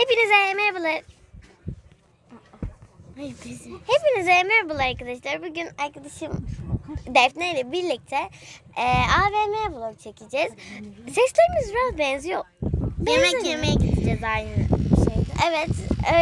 Hepinize merhabalar. Hepinize merhabalar arkadaşlar. Bugün arkadaşım Defne ile birlikte e, AVM vlog çekeceğiz. Seslerimiz biraz benziyor. Yemek yemeye gideceğiz aynı şeyde. Evet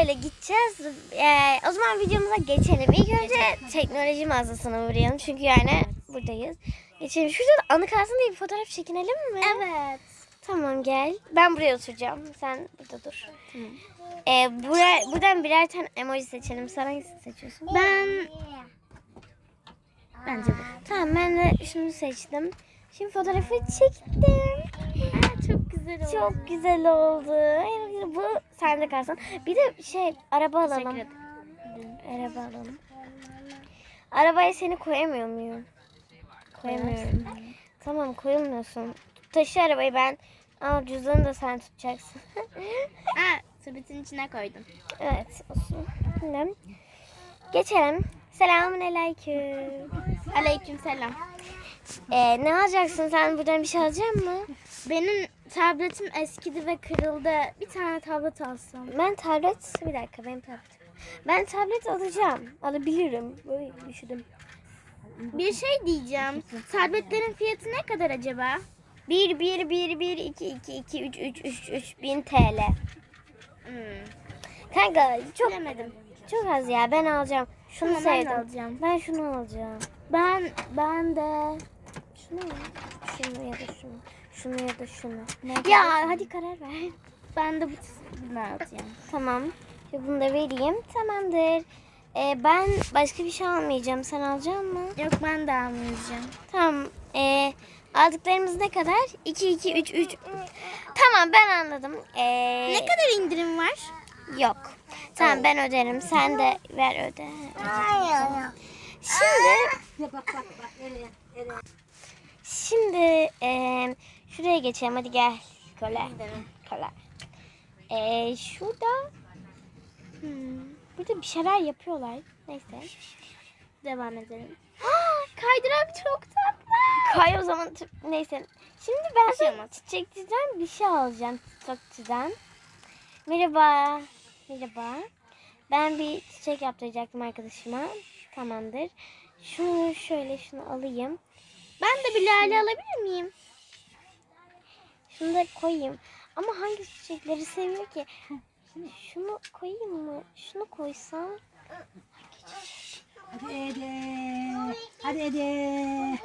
öyle gideceğiz. E, o zaman videomuza geçelim. İlk önce teknoloji mağazasına uğrayalım. Çünkü yani buradayız. Geçelim. Şurada da anı kalsın diye bir fotoğraf çekinelim mi? Evet. Tamam gel. Ben buraya oturacağım. Sen burada dur. Ee, buraya, buradan birer tane emoji seçelim. Sen hangisini seçiyorsun? Ben bence de. Tamam ben de şunu seçtim. Şimdi fotoğrafı çektim. Aa, çok güzel oldu. Çok güzel oldu. Evet, Bu sende kalsın. Bir de şey araba alalım. Teşekkür. Araba alalım. Arabaya seni koyamıyor muyum? Koyamıyorum. Tamam koyulmuyorsun. Taşı arabayı ben. Al cüzdanı da sen tutacaksın. Aa, sepetin içine koydum. Evet olsun. Şimdi geçelim. Selamun aleyküm. Aleyküm selam. Ee, ne alacaksın sen buradan bir şey alacak mı? Benim tabletim eskidi ve kırıldı. Bir tane tablet alsam. Ben tablet bir dakika benim tabletim. Ben tablet alacağım. Alabilirim. Böyle düşündüm. Bir şey diyeceğim. Tabletlerin fiyatı ne kadar acaba? 1 1 1 1 2 2 2 3 3 3 3 bin TL. Hmm. Kanka çok Bilemedim. çok az ya ben alacağım. Şunu Tamam, ben sevdim. alacağım. Ben şunu alacağım. Ben ben de Şunu mu? Şunu ya da şunu. Şunu ya da şunu. Ne Ya hadi karar ver. ben de bu bunu alacağım. Tamam. Şimdi bunu da vereyim. Tamamdır. Ee, ben başka bir şey almayacağım. Sen alacak mısın? Yok ben de almayacağım. Tamam. Ee, aldıklarımız ne kadar? 2, 2, 3, 3. Tamam ben anladım. Ee, Ne kadar indirim var? Yok. Tamam ben öderim. Sen de ver öde. Şimdi Şimdi eee, şuraya geçelim. Hadi gel. Köle. Köle. Eee, şurada hmm, burada bir şeyler yapıyorlar. Neyse. Devam edelim. Kaydırak çok tatlı. Kay o zaman. Neyse. Şimdi ben Bir şey çiçekçiden bir şey alacağım. Çiçekçiden. Merhaba. Merhaba. Ben bir çiçek yaptıracaktım arkadaşıma. Tamamdır. Şunu şöyle şunu alayım. Ben de bir lale alabilir miyim? Şunu da koyayım. Ama hangi çiçekleri seviyor ki? Şunu koyayım mı? Şunu koysam. Hadi Ede. Hadi Ede.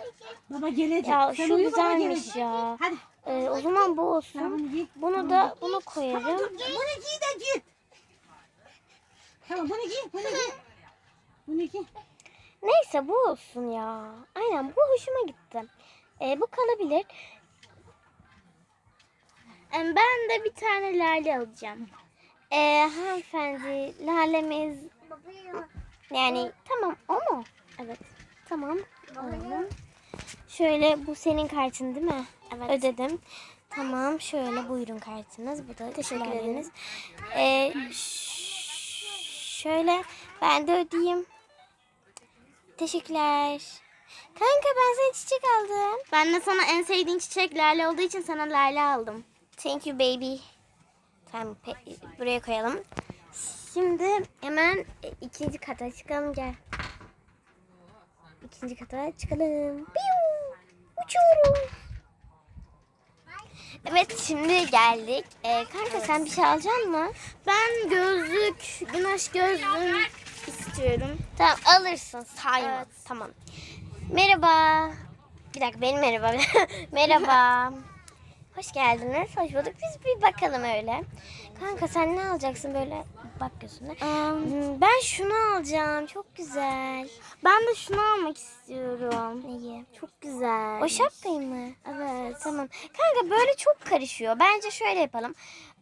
Baba gelecek. Ya Sen şu uyu, baba güzelmiş gelecek. ya. Hadi. Ee, o zaman bu olsun. bunu giy. Bunu da bunu koyarım. Dur, Bunu giy de git. Tamam bunu giy. Bunu giy. Bunu giy. Neyse bu olsun ya. Aynen bu hoşuma gitti. Ee, bu kalabilir. Em, Ben de bir tane lale alacağım. Ee, hanımefendi lalemiz yani tamam o mu? Evet. Tamam. alalım. Şöyle bu senin kartın değil mi? Evet. Ödedim. Tamam şöyle buyurun kartınız. Bu da Teşekkür laleniz. Ee, şöyle ben de ödeyeyim. Teşekkürler. Kanka ben sana çiçek aldım. Ben de sana en sevdiğin çiçek lale olduğu için sana lale aldım. Thank you baby. Tamam buraya koyalım. Şimdi hemen ikinci kata çıkalım gel. İkinci kata çıkalım. Piu! Uçuyoruz. Evet şimdi geldik. Ee, kanka sen bir şey alacak mı? Ben gözlük, güneş gözlüğüm istiyorum. Tamam alırsın sayma. Evet. Tamam. Merhaba. Bir dakika benim merhaba. merhaba. Hoş geldiniz. Hoş bulduk. Biz bir bakalım öyle. Kanka sen ne alacaksın böyle bak gözüne. Hmm, Ben şunu alacağım. Çok güzel. Ben de şunu almak istiyorum. Neyi? Çok güzel. O şapkayı mı? Evet. Tamam. Kanka böyle çok karışıyor. Bence şöyle yapalım.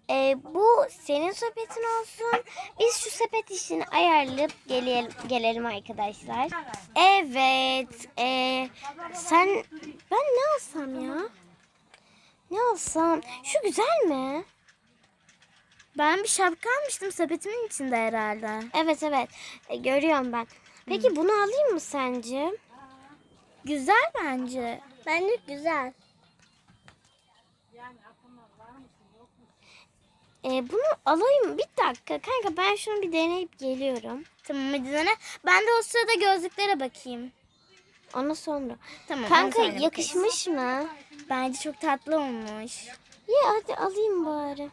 Ee, bu senin sepetin olsun. Biz şu sepet işini ayarlayıp gelelim, gelelim arkadaşlar. Evet. ee, sen ben ne alsam ya? Ne alsam? Şu güzel mi? Ben bir şapka almıştım sepetimin içinde herhalde. Evet evet. E, görüyorum ben. Peki bunu alayım mı sence? Güzel bence. Bence güzel. Ee, bunu alayım. Bir dakika kanka ben şunu bir deneyip geliyorum. Tamam hadi dene. Ben de o sırada gözlüklere bakayım. Ona sonra. Tamam. Kanka yakışmış mı? Bence çok tatlı olmuş. Ya hadi alayım bari.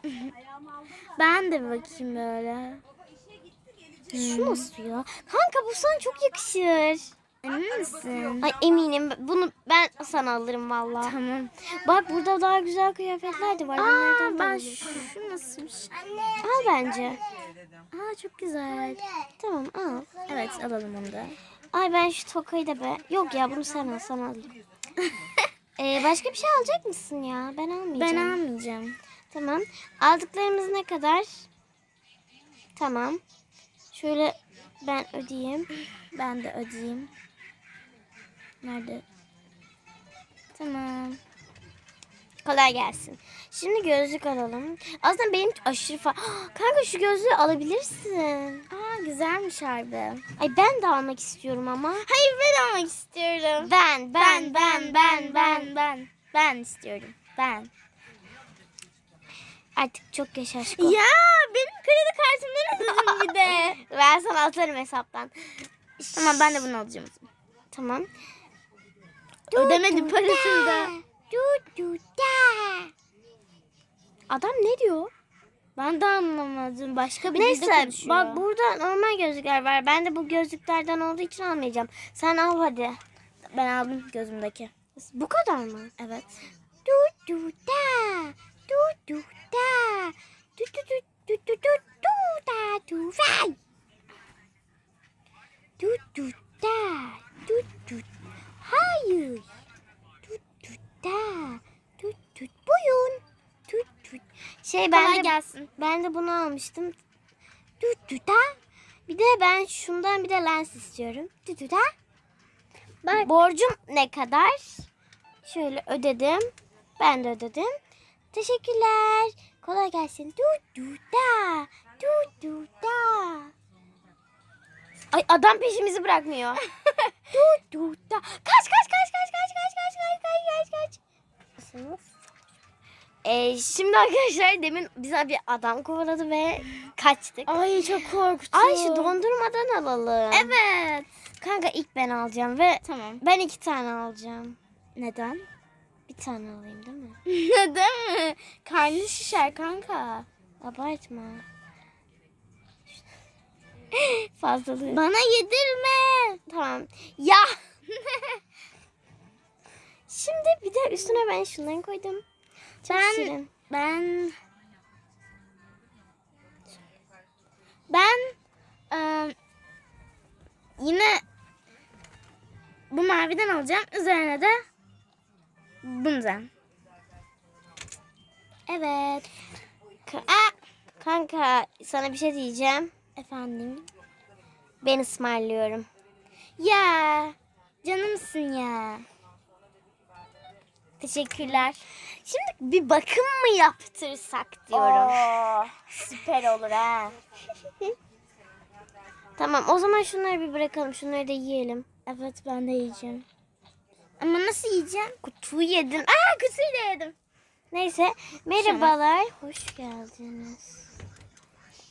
Ben de bakayım böyle. Şu nasıl ya? Kanka bu sana çok yakışır. Emin misin? Ay eminim bunu ben sana alırım vallahi. Tamam. Bak burada daha güzel kıyafetler de var. Aa, ben alırım. şu nasılmış? Al bence. Aa çok güzel. Tamam al. Evet alalım onu da. Ay ben şu tokayı da be. Yok ya bunu sen al sana alayım. ee, başka bir şey alacak mısın ya? Ben almayacağım. Ben almayacağım. Tamam. Aldıklarımız ne kadar? Tamam. Şöyle ben ödeyeyim. Ben de ödeyeyim. Nerede? Tamam. Kolay gelsin. Şimdi gözlük alalım. Aslında benim aşırı fa... Kanka şu gözlüğü alabilirsin. Aa güzelmiş harbi. Ay ben de almak istiyorum ama. Hayır ben almak istiyorum. Ben, ben, ben, ben, ben, ben. Ben istiyorum. Ben. Artık çok yaş aşkı. Ya benim kredi kartımdan ödedim bir de. Ben sana atarım hesaptan. tamam ben de bunu alacağım. Tamam. Ödemedim parasını da. Du, du, da. Adam ne diyor? Ben de anlamadım. Başka bir dilde Neyse konuşuyor. bak burada normal gözlükler var. Ben de bu gözlüklerden olduğu için almayacağım. Sen al hadi. Ben aldım gözümdeki. Bu kadar mı? Evet. Du du da. Du du da. Du du du du du du du da du vay. Du du da. Du du. Hayır. Da. Du du buyurun. Du du. Şey ben Kolay de gelsin. ben de bunu almıştım. Du du da. Bir de ben şundan bir de lens istiyorum. Du du da. Bak. Borcum ne kadar? Şöyle ödedim. Ben de ödedim. Teşekkürler. Kolay gelsin. Du du da. Du du da. Ay adam peşimizi bırakmıyor. du du da. Kaç kaç kaç kaç kaç kaç kaç. Sınıf. Ee, şimdi arkadaşlar demin bize bir adam kovaladı ve kaçtık. Ay çok korktum. Ay şu dondurmadan alalım. Evet. Kanka ilk ben alacağım ve Tamam. ben iki tane alacağım. Neden? Bir tane alayım değil mi? Neden mi? Karnı şişer kanka. Abartma. Fazlalığı. Bana yedirme. Tamam. Ya. Şimdi bir de üstüne ben şundan koydum. Çok Ben- şirin. Ben ben eee, yine bu maviden alacağım. Üzerine de bundan. Evet. Ka- Aa, kanka sana bir şey diyeceğim. Efendim. Ben ısmarlıyorum. Ya canımsın ya. Teşekkürler. Şimdi bir bakım mı yaptırsak diyorum. Oo, süper olur ha. Tamam o zaman şunları bir bırakalım. Şunları da yiyelim. Evet ben de yiyeceğim. Ama nasıl yiyeceğim? Kutuyu yedin. Aa kutuyu da yedim. Neyse merhabalar. Hoş geldiniz.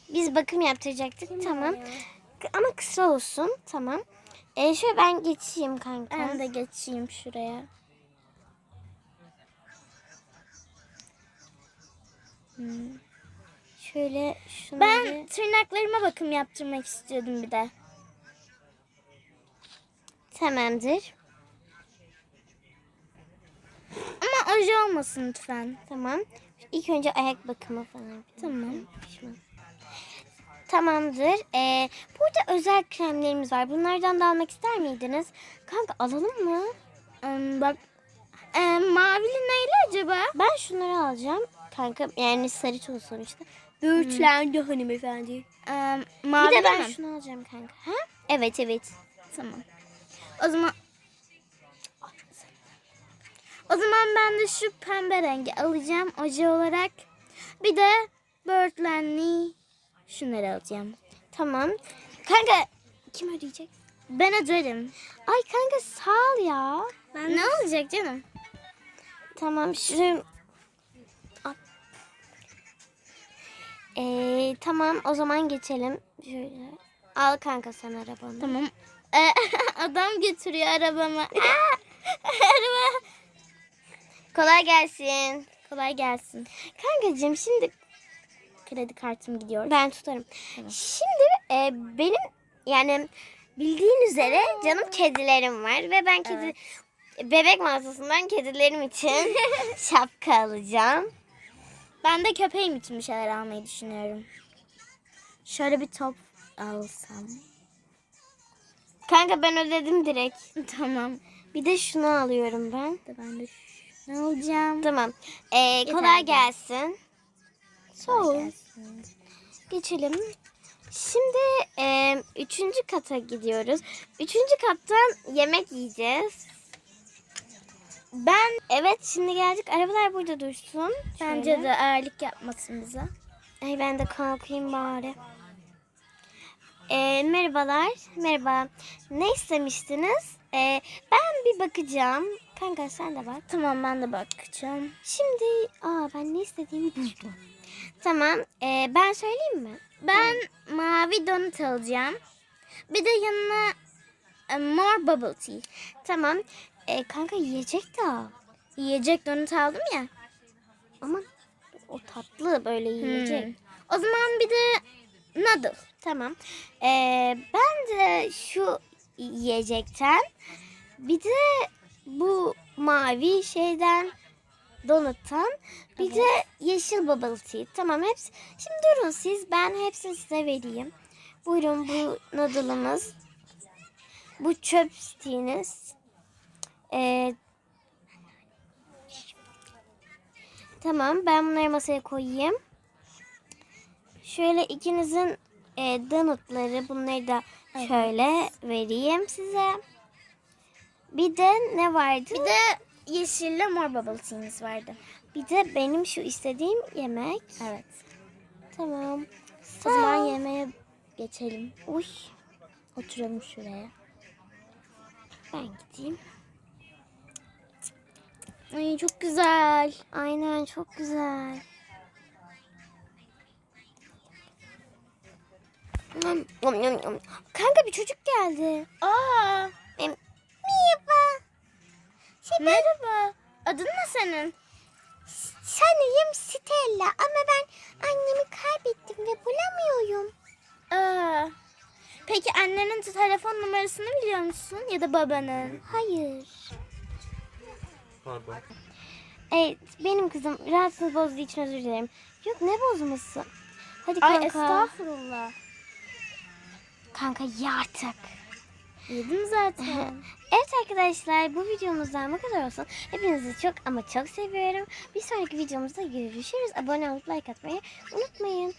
Biz bakım yaptıracaktık. Tamam. K- Ama kısa olsun. Tamam. Ee, şöyle ben geçeyim kanka. Ben de geçeyim şuraya. Hmm. Şöyle şunları. Ben tırnaklarıma bakım yaptırmak istiyordum bir de. Tamamdır. Ama oje olmasın lütfen. Tamam. İlk önce ayak bakımı falan. yapayım. Tamam. Tamamdır. Ee, burada özel kremlerimiz var. Bunlardan da almak ister miydiniz? Kanka alalım mı? Em, bak em, mavili neyle acaba? Ben şunları alacağım. Kanka yani sarı ton sonuçta. Böğürtlendi hanımefendi. Em, Bir mavi de ben mi? şunu alacağım kanka. Ha? Evet evet. Tamam. O zaman o zaman ben de şu pembe rengi alacağım oje olarak. Bir de böğürtlenli şunları alacağım. Tamam. Kanka kim ödeyecek? Ben öderim. Ay kanka sağ ol ya. Ben ne olacak canım? Tamam şu... Ee, tamam o zaman geçelim. Şöyle. Al kanka sen arabanı. Tamam. Ee, adam götürüyor arabamı. Aa! Araba. Kolay gelsin. Kolay gelsin. Kankacığım şimdi Kredi kartım gidiyor. ben tutarım. Şimdi e, benim yani bildiğin üzere canım kedilerim var ve ben kedi bebek mağazasından kedilerim için şapka alacağım. Ben de köpeğim için bir şeyler almayı düşünüyorum. Şöyle bir top alsam. Kanka ben ödedim direkt. tamam. Bir de şunu alıyorum ben. De ben de ne alacağım? Tamam. Ee, kolay gelsin. Sağ ol. Gelsin. Geçelim. Şimdi e, üçüncü kata gidiyoruz. Üçüncü kattan yemek yiyeceğiz. Ben evet şimdi geldik. Arabalar burada dursun. Bence Şöyle. de ağırlık yapmasın bize. Ay ben de kalkayım bari. E, merhabalar. Merhaba. Ne istemiştiniz? E, ben bir bakacağım. Kanka sen de bak. Tamam ben de bakacağım. Şimdi aa ben ne istediğimi buldum. Tamam. e, ben söyleyeyim mi? Ben mavi donut alacağım. Bir de yanına e, mor bubble tea. Tamam. E, kanka yiyecek de al. Yiyecek donut aldım ya. Ama o tatlı böyle yiyecek. Hmm. O zaman bir de noodle. Tamam. Ee, ben de şu yiyecekten bir de bu mavi şeyden donuttan bir de yeşil bubble tea. Tamam hepsi. Şimdi durun siz ben hepsini size vereyim. Buyurun bu noodle'ımız. Bu çöp tea'niz. Ee, tamam ben bunları masaya koyayım. Şöyle ikinizin e, donutları bunları da şöyle vereyim size. Bir de ne vardı? Bir de yeşille mor bubble tea'miz vardı. Bir de benim şu istediğim yemek. Evet. Tamam. O zaman yemeğe geçelim. Uy, Oturalım şuraya. ben gideyim. Ay çok güzel. Aynen çok güzel. Kanka bir çocuk geldi. Aa, Benim... Merhaba. Şey, merhaba. Adın ne senin? Sanırım Stella ama ben annemi kaybettim ve bulamıyorum. Aa, peki annenin telefon numarasını biliyor musun? Ya da babanın? Hayır. Pardon. Evet benim kızım rahatsız bozduğu için özür dilerim. Yok ne bozması? Hadi Ay kanka. estağfurullah. Kanka ye artık. Yedim zaten. Evet arkadaşlar bu videomuzdan bu kadar olsun. Hepinizi çok ama çok seviyorum. Bir sonraki videomuzda görüşürüz. Abone olup like atmayı unutmayın.